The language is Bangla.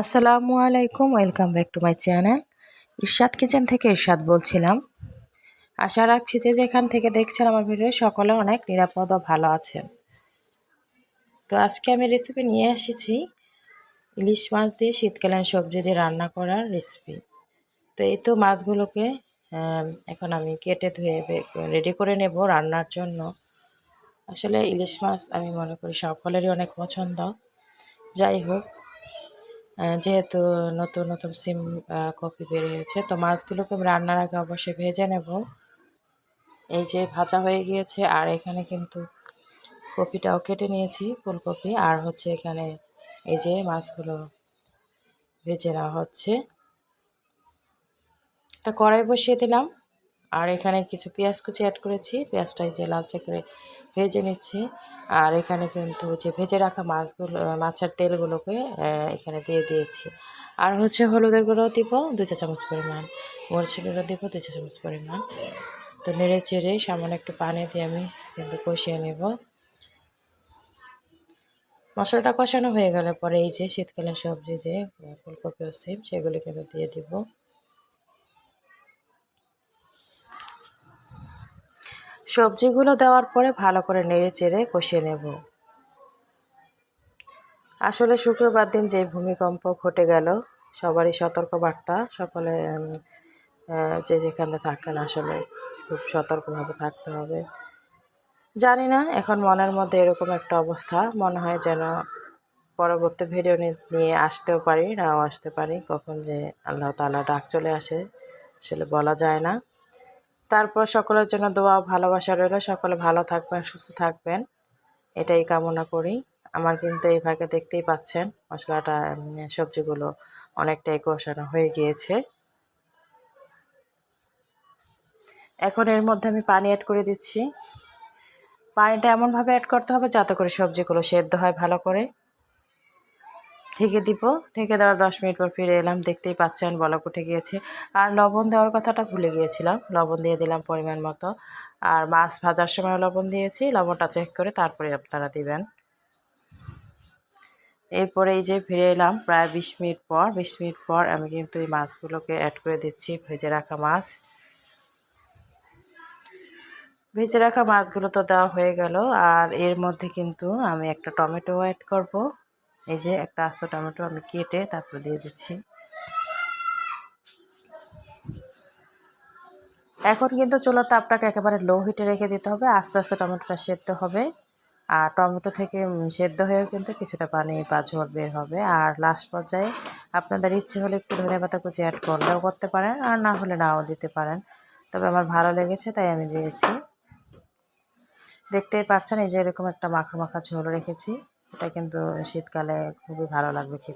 আসসালামু আলাইকুম, welcome back to my channel. Irshad kitchen থেকে ইরশাদ বলছিলাম। আশা রাখছি যে যেখান থেকে দেখছেন আমার ভিডিও, সকলে অনেক নিরাপদ ও ভালো আছেন। তো আজকে আমি রেসিপি নিয়ে এসেছি। ইলিশ মাছ দিয়ে শীতকালীন সবজি দিয়ে রান্না করার রেসিপি তো এই তো মাছগুলোকে এখন আমি কেটে ধুয়ে রেডি করে নেব রান্নার জন্য। আসলে ইলিশ মাছ আমি মনে করি সকলেরই অনেক পছন্দ। যাই হোক যেহেতু নতুন নতুন সিম কপি বেরিয়েছে তো মাছগুলোকে রান্নার আগে অবশ্যই ভেজে নেব। এই যে ভাজা হয়ে গিয়েছে, আর এখানে কিন্তু কপিটাও কেটে নিয়েছি, ফুলকপি, আর হচ্ছে এখানে এই যে মাছগুলো ভেজে নেওয়া হচ্ছে। একটা কড়াই বসিয়ে দিলাম। আর এখানে কিছু পেঁয়াজ কুচি অ্যাড করেছি। পেঁয়াজটা যে লালচে করে ভেজে নিচ্ছি। আর এখানে কিন্তু যে ভেজে রাখা মাছগুলো মাছের তেলগুলোকে এখানে দিয়ে দিয়েছি। আর হচ্ছে হলুদের গুঁড়ো দিব, দুই চা চামচ পরিমাণ। মরিচের গুঁড়ো দিব, দুই চা চামচ পরিমাণ। তো নেড়ে চেড়ে সামান্য একটু পানি দিয়ে আমি কিন্তু কষিয়ে নেব। মশলাটা কষানো হয়ে গেলে পরে এই যে শীতকালীন সবজি যে ফুলকপি সিম, সেগুলি কিন্তু দিয়ে দিব। সবজিগুলো দেওয়ার পরে ভালো করে নেড়ে চেড়ে কষিয়ে নেব। আসলে শুক্রবার দিন যে ভূমিকম্প ঘটে গেল, সবারই সতর্ক বার্তা সকলে যে যেখানে থাকেন আসলে খুব সতর্কভাবে থাকতে হবে। জানি না, এখন মনের মধ্যে এরকম একটা অবস্থা, মনে হয় যেন পরবর্তী ভিডিও নিয়ে আসতেও পারি, নাও আসতে পারি, কখন যে আল্লাহ তালা ডাক চলে আসে, আসলে বলা যায় না। তারপর সকলের জন্য দোয়া ভালোবাসা রইল। সকলে ভালো থাকবেন, সুস্থ থাকবেন। এটাই কামনা করি। আমার কিন্তু এই ভাগে দেখতেই পাচ্ছেন, মশলাটা সবজিগুলো অনেকটাই কষানো হয়ে গিয়েছে। এখন এর মধ্যে আমি পানি অ্যাড করে দিচ্ছি। পানিটা এমনভাবে অ্যাড করতে হবে যাতে করে সবজিগুলো সেদ্ধ হয় ভালো করে। ঢেকে দিব। ঢেকে দেওয়ার দশ মিনিট পর ফিরে এলাম। দেখতেই পাচ্ছেন, বলক উঠে গিয়েছে। আর লবণ দেওয়ার কথাটা ভুলে গিয়েছিলাম। লবণ দিয়ে দিলাম পরিমাণ মতো। আর মাছ ভাজার সময় লবণ দিয়েছি। লবণটা চেক করে তারপরে আপনারা দিবেন। এরপরে এই যে ফিরে এলাম, প্রায় বিশ মিনিট পর, বিশ মিনিট পর আমি কিন্তু এই মাছগুলোকে অ্যাড করে দিচ্ছি, ভেজে রাখা মাছ। ভেজে রাখা মাছগুলো তো দেওয়া হয়ে গেল। আর এর মধ্যে কিন্তু আমি একটা টমেটো অ্যাড করব। এই যে একটা আস্ত টমেটো আমি কেটে তারপর দিয়ে দিচ্ছি। এখন কিন্তু চুলার তাপটাকে একেবারে লো হিটে রেখে দিতে হবে, আস্তে আস্তে টমেটোটা সেদ্ধ হবে। আর টমেটো থেকে সেদ্ধ হয়েও কিন্তু কিছুটা পানি বা ঝোল বের হবে। আর লাস্ট পর্যায়ে আপনাদের ইচ্ছে হলে একটু ধনে পাতা কুচি অ্যাড করলেও করতে পারেন, আর না হলে নাও দিতে পারেন। তবে আমার ভালো লেগেছে, তাই আমি দিয়েছি। দেখতেই পাচ্ছেন, এই যে এরকম একটা মাখা মাখা ঝোল রেখেছি। এটা কিন্তু শীতকালে খুবই ভালো লাগবে খেতে।